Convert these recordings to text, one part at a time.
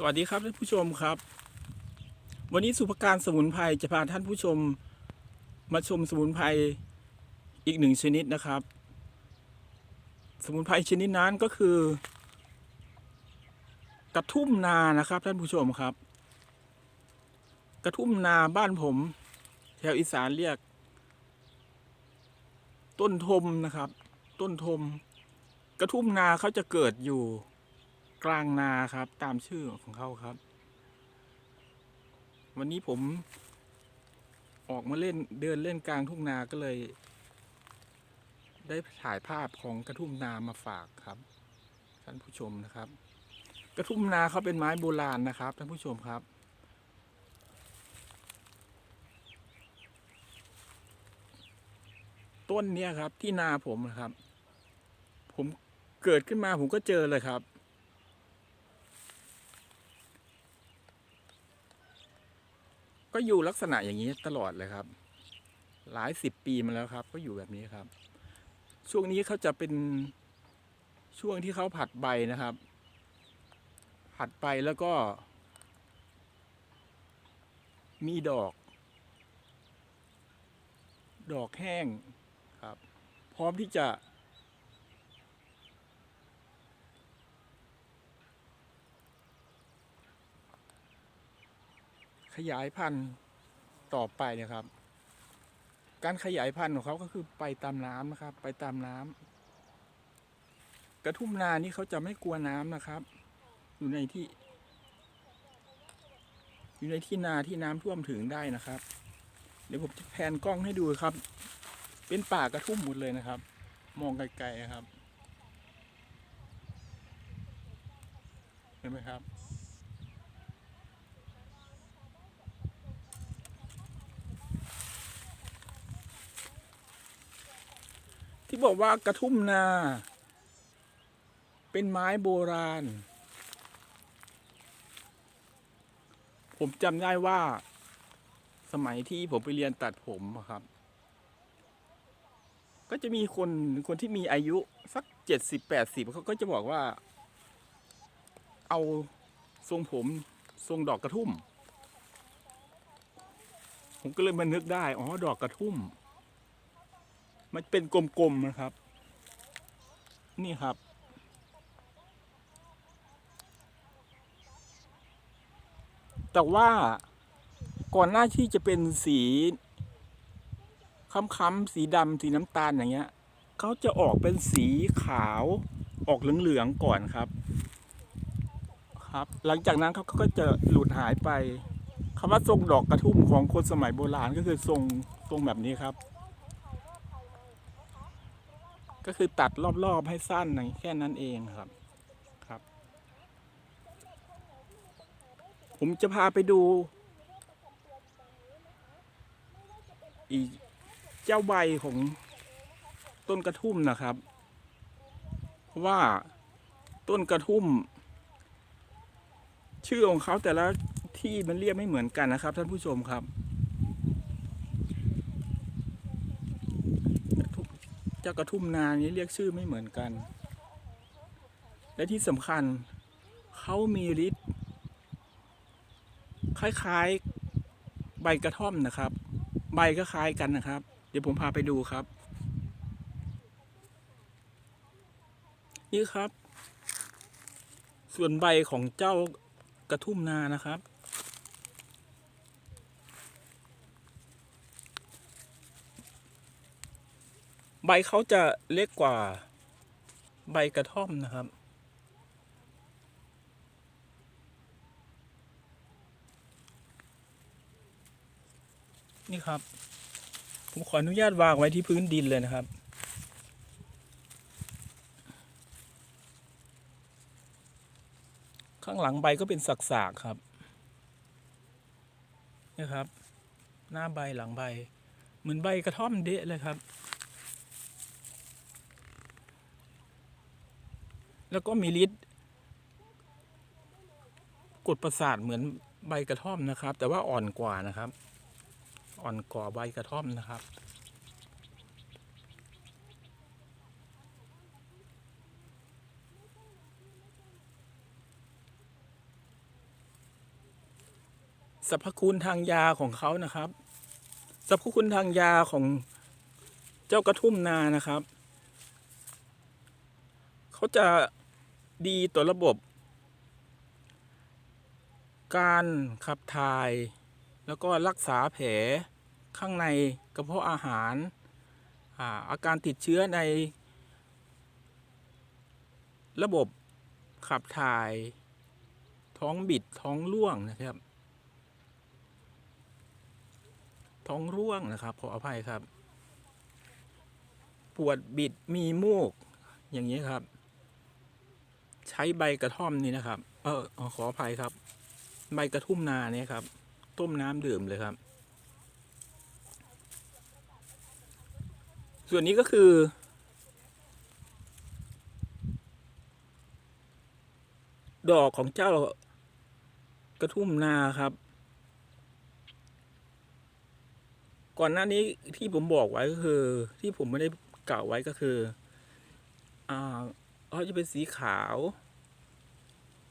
สวัสดีครับท่านผู้ชมครับ วันนี้สุภการสมุนไพรจะพาท่านผู้ชมมาชมสมุนไพรอีกหนึ่งชนิดนะครับ สมุนไพรชนิดนั้นก็คือ กระทุ่มนานะครับ ท่านผู้ชมครับ กระทุ่มนาบ้านผมแถวอีสานเรียก ต้นทมนะครับ ต้นทม กระทุ่มนาเขาจะเกิดอยู่ กลางนาครับ ตามชื่อของเขาครับ วันนี้ผม ออกมาเล่นเดินเล่นกลางทุ่งนาก็เลย ได้ถ่ายภาพของกระทุ่มนามาฝากครับท่านผู้ชมนะครับ กระทุ่มนาเขาเป็นไม้โบราณนะครับท่านผู้ชมครับต้นเนี้ยครับที่นาผมนะครับ ผมเกิดขึ้นมาผมก็เจอเลยครับ ก็อยู่ลักษณะอย่างนี้ตลอดเลยครับ หลายสิบปีมาแล้วครับ ก็อยู่แบบนี้ครับ ช่วงนี้เขาจะเป็นช่วงที่เขาผัดใบนะครับ ผัดใบแล้วก็ มีดอก ดอกแห้งครับ พร้อมที่จะ ขยายพันธุ์ต่อไปเนะครับ การขยายพันธุ์ของเขาก็คือไปตามน้ำนะครับ ไปตามน้ำกระทุ่มนานี่เขาจะไม่กลัวน้ำนะครับ อยู่ในที่ อยู่ในที่นาที่น้ำท่วมถึงได้นะครับ เดี๋ยวผมจะแพนกล้องให้ดูครับ เป็นป่ากระทุ่มหมดเลยนะครับ มองไกลๆครับ เห็นไหมครับ ที่บอกว่ากระทุ่มนา เป็นไม้โบราณ ผมจำได้ว่า สมัยที่ผมไปเรียนตัดผมครับ ก็จะมีคนคนที่มีอายุสักเจ็ดสิบแปดสิบเขาก็จะบอกว่า เอาทรงผมทรงดอกกระทุ่ม ผมก็เลยมานึกได้ อ๋อ ดอกกระทุ่ม มันเป็นกลมๆนะครับ นี่ครับ แต่ว่าก่อนหน้าที่จะเป็นสีค้ำๆสีดำสีน้ำตาลอย่างเงี้ยเขาจะออกเป็นสีขาวออกเหลืองๆก่อนครับ ครับ หลังจากนั้นเขาก็จะหลุดหายไปคำว่าทรงดอกกระทุ่มของคนสมัยโบราณก็คือทรงทรงแบบนี้ครับ ก็คือตัดรอบๆให้สั้นอย่างแค่นั้นเองครับครับ ผมจะพาไปดู อีกเจ้าใบของต้นกระทุ่มนะครับ เพราะว่าต้นกระทุ่ม ชื่อของเขาแต่ละที่มันเรียกไม่เหมือนกันนะครับ ท่านผู้ชมครับ จ้ากระทุ่มนานี้เรียกชื่อไม่เหมือนกัน และที่สำคัญเขามีฤทธิ์คล้ายๆใบกระท่อมนะครับ ใบก็คล้ายกันนะครับ เดี๋ยวผมพาไปดูครับ นี่ครับ ส่วนใบของเจ้ากระทุ่มนานะครับ ใบเขาจะเล็กกว่าใบกระท่อมนะครับ นี่ครับ ผมขออนุญาตวางไว้ที่พื้นดินเลยนะครับข้างหลังใบก็เป็นสักๆครับนี่ครับ หน้าใบหลังใบ เหมือนใบกระท่อมเดะเลยครับ แล้วก็มีฤทธิ์กดประสาทเหมือนใบกระท่อมนะครับ แต่ว่าอ่อนกว่านะครับ อ่อนกว่าใบกระท่อมนะครับ สรรพคุณทางยาของเขานะครับ สรรพคุณทางยาของเจ้ากระทุ่มนานะครับ เขาจะ ดีต่อระบบ การขับถ่าย แล้วก็รักษาแผลข้างในกระเพาะอาหารอาอาการติดเชื้อใน ระบบขับถ่าย ท้องบิดท้องร่วงนะครับ ท้องร่วงนะครับ ขออภัยครับ ปวดบิดมีมูกอย่างนี้ครับ ใช้ใบกระท่อมนี่นะครับ เออขออภัยครับ ใบกระทุ่มนาเนี่ยครับ ต้มน้ำดื่มเลยครับ ส่วนนี้ก็คือ ดอกของเจ้ากระทุ่มนาครับ ก่อนหน้านี้ที่ผมบอกไว้ก็คือ ที่ผมไม่ได้กล่าวไว้ก็คือ อ่า เขาจะเป็นสีขาว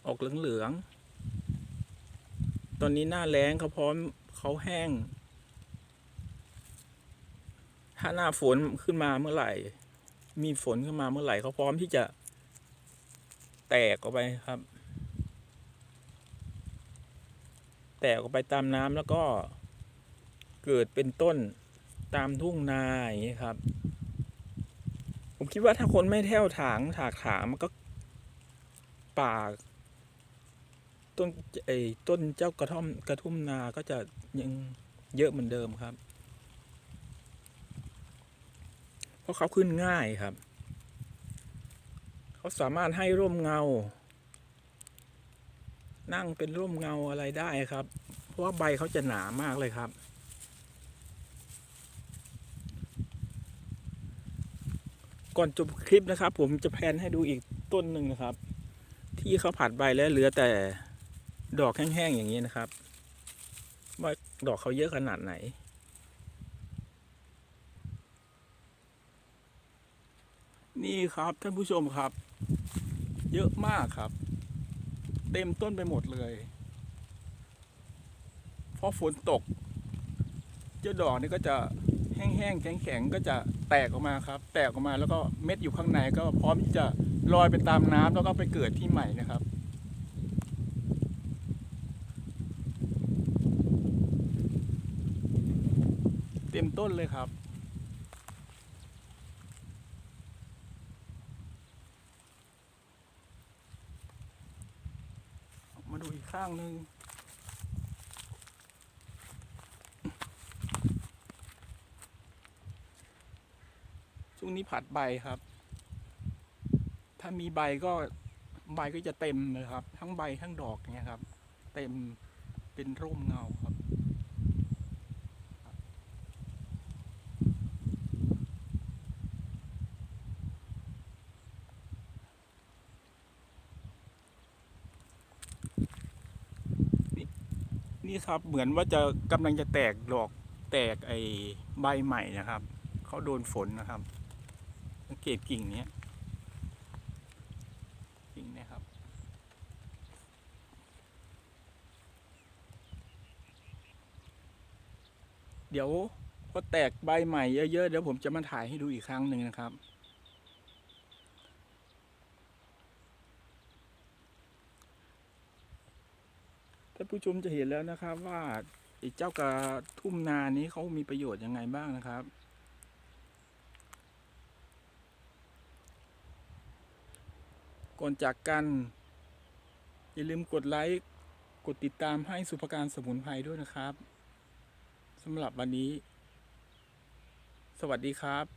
ออกเหลืองๆ ตอนนี้หน้าแล้งเขาพร้อมเขาแห้ง ถ้าหน้าฝนขึ้นมาเมื่อไหร่ มีฝนขึ้นมาเมื่อไหร่เขาพร้อมที่จะแตกออกไปครับ แตกออกไปตามน้ำแล้วก็เกิดเป็นต้นตามทุ่งนาอย่างนี้ครับ ผมคิดว่าถ้าคนไม่แท่วถางถากถางมันก็ป่าต้นไอ้ต้นเจ้ากระท่อมกระทุ่มนาก็จะยังเยอะเหมือนเดิมครับ เพราะเขาขึ้นง่ายครับ เขาสามารถให้ร่มเงา นั่งเป็นร่มเงาอะไรได้ครับ เพราะว่าใบเขาจะหนามากเลยครับ ก่อนจบคลิปนะครับ ผมจะแพนให้ดูอีกต้นหนึ่งนะครับ ที่เขาผัดใบแล้วเหลือแต่ดอกแห้งๆอย่างนี้นะครับ ว่าดอกเขาเยอะขนาดไหน นี่ครับท่านผู้ชมครับ เยอะมากครับ เต็มต้นไปหมดเลยเพราะฝนตก เจ้าดอกนี่ก็จะ แห้งๆแข็งๆก็จะแตกออกมาครับ แตกออกมาแล้วก็เม็ดอยู่ข้างในก็พร้อมที่จะลอยไปตามน้ำแล้วก็ไปเกิดที่ใหม่นะครับ เต็มต้นเลยครับมาดูอีกข้างหนึ่ง วงนี้ผัดใบครับ ถ้ามีใบก็ใบก็จะเต็มเลยครับ ทั้งใบทั้งดอกเนี่ยครับ เต็มเป็นร่มเงาครับนี่ครับเหมือนว่าจะกำลังจะแตกดอกแตกไอใบใหม่นะครับเขาโดนฝนนะครับ สังเกตกิ่งเนี้ยกิ่งนี้ยครับ เดี๋ยวพอแตกใบใหม่เยอะๆ เดี๋ยวผมจะมาถ่ายให้ดูอีกครั้งหนึ่งนะครับท่านผู้ชมจะเห็นแล้วนะครับว่าไอ้เจ้ากระทุ่มนานี้เขามีประโยชน์ยังไงบ้างนะครับ ก่อนจากกัน อย่าลืมกดไลค์ กดติดตามให้สุภการสมุนไพรด้วยนะครับสำหรับวันนี้ สวัสดีครับ